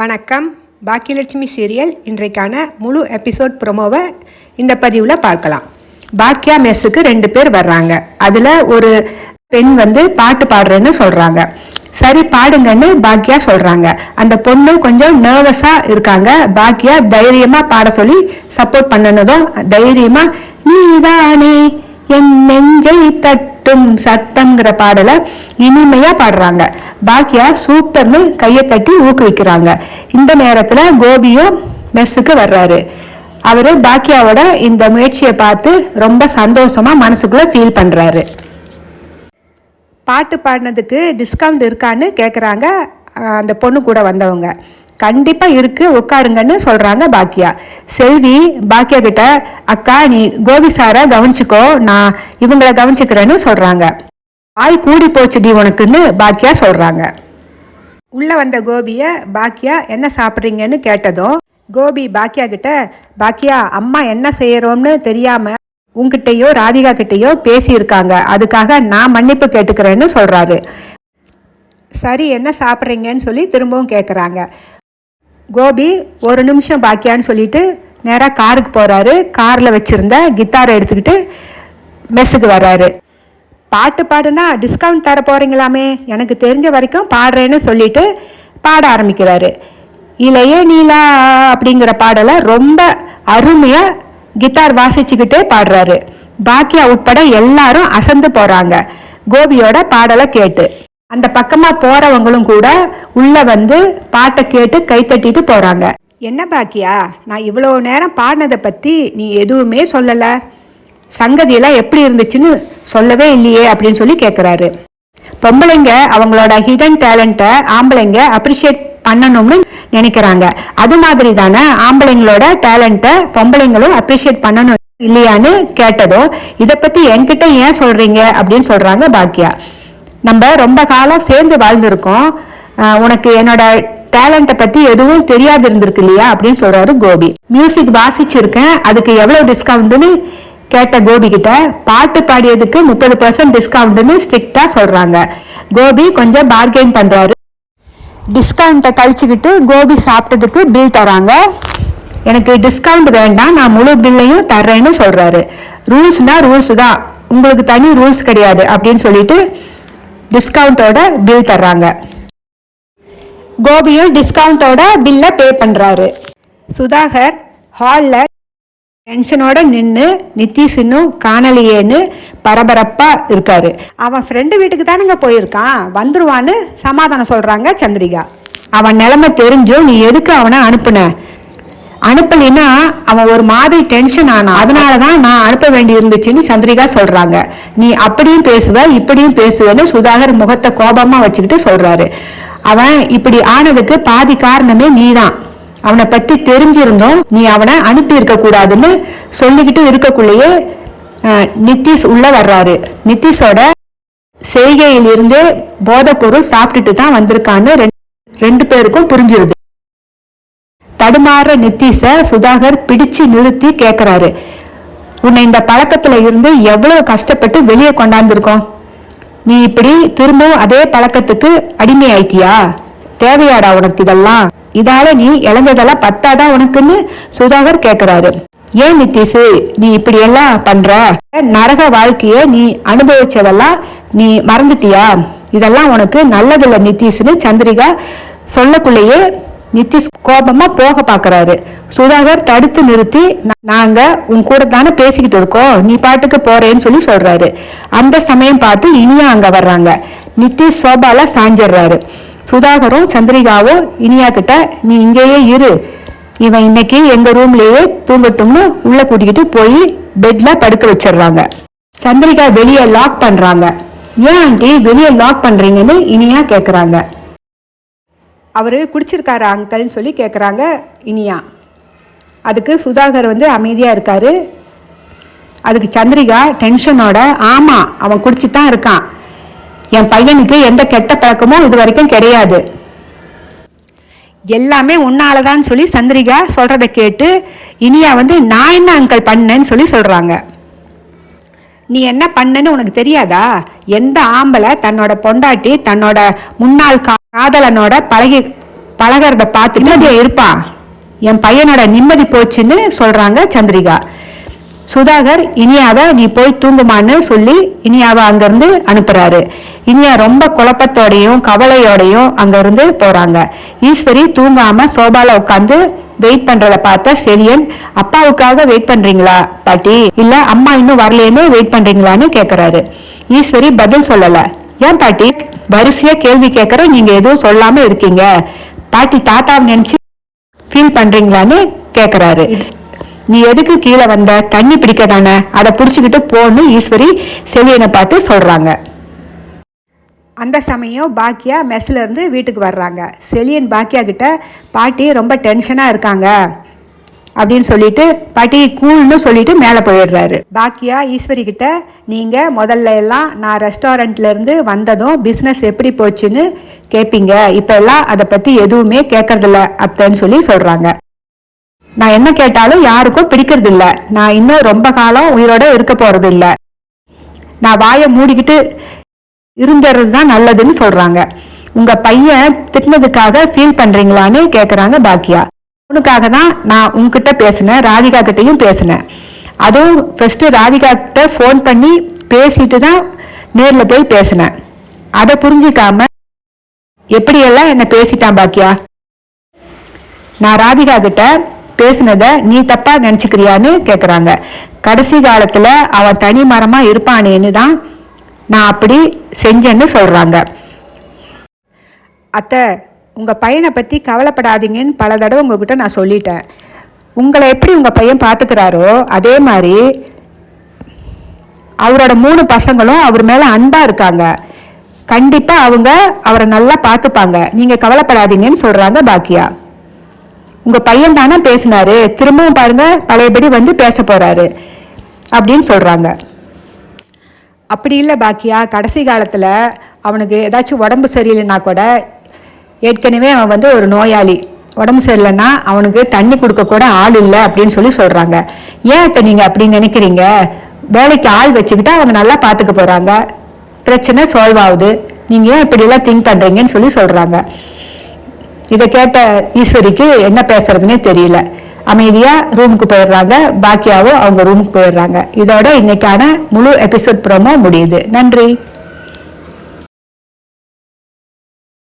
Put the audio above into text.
வணக்கம். பாக்கியலட்சுமி சீரியல் இன்றைக்கான முழு எபிசோட் ப்ரோமோவை இந்த பதிவில் பார்க்கலாம். பாக்கியா மெஸ்ஸுக்கு ரெண்டு பேர் வர்றாங்க. அதில் ஒரு பெண் வந்து பாட்டு பாடுறேன்னு சொல்கிறாங்க சரி பாடுங்கன்னு பாக்கியா சொல்கிறாங்க அந்த பொண்ணு கொஞ்சம் நர்வஸாக இருக்காங்க. பாக்கியா தைரியமாக பாட சொல்லி சப்போர்ட் பண்ணனதும் தைரியமாக நீதானே என் நெஞ்சை தட்டும் சத்தம்ங்கிற பாடலை இனிமையா பாடுறாங்க. பாக்கியா சூப்பர்னு கையை தட்டி ஊக்குவிக்கிறாங்க. இந்த நேரத்துல கோபியும் மெஸ்ஸுக்கு வர்றாரு. அவரு பாக்கியாவோட இந்த முயற்சியை பார்த்து ரொம்ப சந்தோஷமா மனசுக்குள்ள ஃபீல் பண்றாரு. பாட்டு பாடினதுக்கு டிஸ்கவுண்ட் இருக்கான்னு கேட்குறாங்க அந்த பொண்ணு கூட வந்தவங்க. கண்டிப்பாக இருக்கு உட்காருங்கன்னு சொல்கிறாங்க பாக்கியா செல்வி பாக்கியா கிட்ட அக்கா நீ கோபி சாரை கவனிச்சுக்கோ நான் இவங்கள கவனிச்சுக்கிறேன்னு சொல்கிறாங்க ஆய் கூடி போச்சுடி உனக்குன்னு பாக்கியா சொல்கிறாங்க உள்ளே வந்த கோபியை பாக்கியா என்ன சாப்பிட்றீங்கன்னு கேட்டதும் கோபி பாக்கியா கிட்ட பாக்கியா அம்மா என்ன செய்யறோம்னு தெரியாம உங்ககிட்டயோ ராதிகா கிட்டயோ பேசியிருக்காங்க. அதுக்காக நான் மன்னிப்பு கேட்டுக்கிறேன்னு சொல்றாரு. சரி என்ன சாப்பிட்றீங்கன்னு சொல்லி திரும்பவும் கேட்குறாங்க கோபி ஒரு நிமிஷம் பாக்கியான்னு சொல்லிட்டு நேராக காருக்கு போகிறாரு காரில் வச்சுருந்த கித்தாரை எடுத்துக்கிட்டு மெஸ்ஸுக்கு வர்றாரு. பாட்டு பாடுனா டிஸ்கவுண்ட் தர போகிறீங்களாமே எனக்கு தெரிஞ்ச வரைக்கும் பாடுறேன்னு சொல்லிட்டு பாட ஆரம்பிக்கிறாரு. இளைய நீலா அப்படிங்கிற பாடலை ரொம்ப அருமையாக கித்தார் வாசிச்சுக்கிட்டே பாடுறாரு. பாக்கியா உட்பட எல்லாரும் அசந்து போகிறாங்க கோபியோட பாடலை கேட்டு. அந்த பக்கமாக போகிறவங்களும் கூட உள்ளே வந்து பாட்டை கேட்டு கை தட்டிட்டு போகிறாங்க என்ன பாக்கியா? நான் இவ்வளோ நேரம் பாடினதை பற்றி நீ எதுவுமே சொல்லலை. சங்கதியெல்லாம் எப்படி இருந்துச்சுன்னு சொல்லவே இல்லையே அப்படின்னு சொல்லி கேட்குறாரு பொம்பளைங்க அவங்களோட ஹிடன் டேலண்ட்டை ஆம்பளைங்க அப்ரிஷியேட் பண்ணணும்னு நினைக்கிறாங்க. அது மாதிரி தானே ஆம்பளைங்களோட டேலண்ட்டை பொம்பளைங்களும் அப்ரிஷியேட் பண்ணணும் இல்லையான்னு கேட்டதும் இதை பற்றி என்கிட்ட ஏன் சொல்கிறீங்க அப்படின்னு சொல்கிறாங்க பாக்கியா. நம்ம ரொம்ப காலம் சேர்ந்து வாழ்ந்திருக்கோம். உனக்கு என்னோட டேலண்ட்டை பற்றி எதுவும் தெரியாது இருந்திருக்கு இல்லையா? அப்படின்னு சொல்கிறாரு கோபி. மியூசிக் வாசிச்சிருக்கேன். அதுக்கு எவ்வளோ டிஸ்கவுண்ட்டுன்னு கேட்ட கோபி கிட்ட பாட்டு பாடியதுக்கு முப்பது பர்சன்ட் டிஸ்கவுண்ட்னு ஸ்ட்ரிக்டாக சொல்கிறாங்க கோபி கொஞ்சம் பார்கெயின் பண்ணுறாரு டிஸ்கவுண்ட்டை கழிச்சுக்கிட்டு கோபி சாப்பிட்டதுக்கு பில் தராங்க. எனக்கு டிஸ்கவுண்ட் வேண்டாம் நான் முழு பில்லையும் தர்றேன்னு சொல்கிறாரு ரூல்ஸ்னால் ரூல்ஸ் தான். உங்களுக்கு தனி ரூல்ஸ் கிடையாது அப்படின்னு சொல்லிட்டு டிஸ்கவுண்டோட பில் தர்றாங்க. கோபியும் டிஸ்கவுண்டோட பில்லை பே பண்றாரு. சுதாகர் ஹாலில் டென்ஷனோட நின்று நிதிஷ் இன்னும் காணலையேன்னு பரபரப்பா இருக்காரு. அவன் ஃப்ரெண்டு வீட்டுக்கு தானுங்க போயிருக்கான். வந்துருவான்னு சமாதானம் சொல்கிறாங்க சந்திரிகா. அவன் நிலைமை தெரிஞ்சும் நீ எதுக்கு அவனை அனுப்புன? அனுப்பலைன்னா அவன் ஒரு மாதிரி டென்ஷன் ஆனான் அதனால தான் நான் அனுப்ப வேண்டி இருந்துச்சுன்னு சந்திரிகா சொல்றாங்க. நீ அப்படியும் பேசுவ இப்படியும் பேசுவேன்னு சுதாகர் முகத்தை கோபமா வச்சுக்கிட்டு சொல்றாரு. அவன் இப்படி ஆனதுக்கு பாதி காரணமே நீதான். அவனை பத்தி தெரிஞ்சிருந்தோம் நீ அவனை அனுப்பி இருக்க கூடாதுன்னு சொல்லிக்கிட்டு இருக்கக்குள்ளேயே நித்திஷ் நிதிஷ் உள்ள வர்றாரு. நிதிஷோட செய்கையிலிருந்து போதைப்பொருள் சாப்பிட்டுட்டு தான் வந்திருக்கான்னு ரெண்டு பேருக்கும் புரிஞ்சிருது. தடுமாற நித்தீஷ சுதாகர் பிடிச்சு நிறுத்தி கேட்குறாரு உன்னை இந்த பழக்கத்துல இருந்து எவ்வளவு கஷ்டப்பட்டு வெளியே கொண்டாந்துருக்கோம்? நீ இப்படி திரும்பவும் அதே பழக்கத்துக்கு அடிமை ஆயிட்டியா தேவையாடா உனக்கு இதெல்லாம். இதால நீ இழந்ததெல்லாம் பத்தாதான் உனக்குன்னு சுதாகர் கேக்குறாரு. ஏன் நித்தீஷு நீ இப்படி எல்லாம் பண்ற? நரக வாழ்க்கைய நீ அனுபவிச்சதெல்லாம் நீ மறந்துட்டியா? இதெல்லாம் உனக்கு நல்லதில்லை நித்திஷ்னு சந்திரிகா சொல்லக்குள்ளேயே நிதிஷ் கோபமா போக பாக்குறாரு. சுதாகர் தடுத்து நிறுத்தி நாங்க உன் கூட தானே பேசிக்கிட்டு இருக்கோம். நீ பாட்டுக்கு போறேன்னு சொல்லி சொல்றாரு. அந்த சமயம் பார்த்து இனியா அங்க வர்றாங்க. நிதிஷ் சோபால சாஞ்சிடுறாரு சுதாகரும் சந்திரிகாவும் இனியா கிட்ட நீ இங்கேயே இரு. இவன் இன்னைக்கு எங்க ரூம்லயே தூங்கட்டும்னு உள்ள கூட்டிக்கிட்டு போய் பெட்ல படுக்க வச்சிடுறாங்க சந்திரிகா வெளியே லாக் பண்றாங்க. ஏன் ஆண்டி வெளியே லாக் பண்றீங்கன்னு இனியா கேக்குறாங்க. அவர் குடிச்சிருக்காரு அங்கிள்னு சொல்லி கேட்குறாங்க இனியா. அதுக்கு சுதாகர் வந்து அமைதியாக இருக்காரு. அதுக்கு சந்திரிகா டென்ஷனோட ஆமாம் அவன் குடிச்சு தான் இருக்கான். என் பையனுக்கு எந்த கெட்ட பழக்கமும் இது வரைக்கும் கிடையாது. எல்லாமே உன்னாலதான் சொல்லி சந்திரிகா சொல்கிறத கேட்டு இனியா வந்து நான் என்ன அங்கிள் பண்ணேன்னு சொல்லி சொல்கிறாங்க நீ என்ன பண்ணன்னு உனக்கு தெரியாதா? எந்த ஆம்பளை தன்னோட பொண்டாட்டி தன்னோட முன்னாள் கா- காதலனோட பழகி பழகிறத பார்த்து நிம்மதியா இருப்பா. என் பையனோட நிம்மதி போச்சுன்னு சொல்றாங்க சந்திரிகா. சுதாகர் இனியாவை நீ போய் தூங்குமான்னு சொல்லி இனியாவை அங்கிருந்து அனுப்புறாரு. இனியா ரொம்ப குழப்பத்தோடையும் கவலையோடையும் அங்கிருந்து போறாங்க. ஈஸ்வரி தூங்காம சோபால உட்காந்து வெயிட் பண்றத பார்த்த செலியன் அப்பாவுக்காக வெயிட் பண்றீங்களா பாட்டி? இல்ல அம்மா இன்னும் வரலேன்னு வெயிட் பண்றீங்களான்னு கேக்குறாரு. ஈஸ்வரி பதில் சொல்லல. ஏன் பாட்டி? வரிசையா கேள்வி கேட்கறோம். நீங்க எதுவும் சொல்லாம இருக்கீங்க. பாட்டி தாத்தாவை நினைச்சு ஃபீல் பண்றீங்களான்னு கேக்குறாரு நீ எதுக்கு கீழே வந்த? தண்ணி பிடிக்க தானே அதை புடிச்சுக்கிட்டு போன்னு ஈஸ்வரி செலியனை பார்த்து சொல்றாங்க. அந்த சமயம் பாக்கியா மெஸ்ல இருந்து வீட்டுக்கு வர்றாங்க. செலியன் பாக்கியா கிட்ட பாட்டி ரொம்ப டென்ஷனா இருக்காங்க. அப்படின்னு சொல்லிட்டு பாட்டி கூல்னு சொல்லிட்டு மேலே போயிடுறாரு. பாக்கியா ஈஸ்வரி கிட்ட நீங்க முதல்ல எல்லாம் நான் ரெஸ்டாரண்ட்ல இருந்து வந்ததும் பிஸ்னஸ் எப்படி போச்சுன்னு கேட்பீங்க இப்ப எல்லாம் அதை பத்தி எதுவுமே கேட்கறதில்ல அத்தன்னு சொல்லி சொல்றாங்க. நான் என்ன கேட்டாலும் யாருக்கும் பிடிக்கிறது இல்ல நான் இன்னும் ரொம்ப காலம் உயிரோட இருக்க போறது இல்ல நான் வாயை மூடிக்கிட்டு இருந்துறது தான் நல்லதுன்னு சொல்றாங்க. உங்க பையன் திட்டினதுக்காக ஃபீல் பண்றீங்களான்னு கேட்குறாங்க பாக்கியா. உனக்காக தான் நான் உங்ககிட்ட பேசினேன் ராதிகா கிட்டையும் பேசினேன். அதுவும் ஃபஸ்ட்டு ராதிகா கிட்ட ஃபோன் பண்ணி பேசிட்டு தான் நேரில் போய் பேசினேன். அதை புரிஞ்சிக்காம எப்படியெல்லாம் என்னை பேசிட்டான் பாக்கியா? நான் ராதிகா கிட்ட பேசினத நீ தப்பா நினச்சிக்கிறியான்னு கேட்குறாங்க கடைசி காலத்தில் அவன் தனி மரமாக இருப்பானேன்னு தான் நான் அப்படி செஞ்சேன்னு சொல்கிறாங்க அத்தை உங்கள் பையனை பற்றி கவலைப்படாதீங்கன்னு பல தடவை உங்ககிட்ட நான் சொல்லிட்டேன். உங்களை எப்படி உங்கள் பையன் பார்த்துக்கிறாரோ அதே மாதிரி அவரோட மூணு பசங்களும் அவர் மேலே அன்பாக இருக்காங்க. கண்டிப்பாக அவங்க அவரை நல்லா பார்த்துப்பாங்க நீங்கள் கவலைப்படாதீங்கன்னு சொல்கிறாங்க பாக்கியா. உங்கள் பையன் தானே பேசினாரு. திரும்பவும் பாருங்கள் பழையபடி வந்து பேச போகிறாரு அப்படின்னு சொல்கிறாங்க அப்படி இல்லை பாக்கியா. கடைசி காலத்தில் அவனுக்கு ஏதாச்சும் உடம்பு சரியில்லைன்னா கூட ஏற்கனவே அவன் வந்து ஒரு நோயாளி. உடம்பு சரியில்லைன்னா அவனுக்கு தண்ணி கொடுக்க கூட ஆள் இல்லை அப்படின்னு சொல்லி சொல்றாங்க. ஏன் இப்போ நீங்க அப்படி நினைக்கிறீங்க? வேலைக்கு ஆள் வச்சுக்கிட்டு அவங்க நல்லா பார்த்துக்க போறாங்க. பிரச்சனை சால்வ் ஆகுது. நீங்க ஏன் இப்படிலாம் திங்க் பண்றீங்கன்னு சொல்லி சொல்றாங்க. இதை கேட்ட ஈஸ்வரிக்கு என்ன பேசுறதுன்னே தெரியல. அமைதியா ரூமுக்கு போயிடுறாங்க. பாக்கியாவும் அவங்க ரூமுக்கு போயிடுறாங்க. இதோட இன்னைக்கான முழு எபிசோட் ப்ரோமோ முடியுது. நன்றி.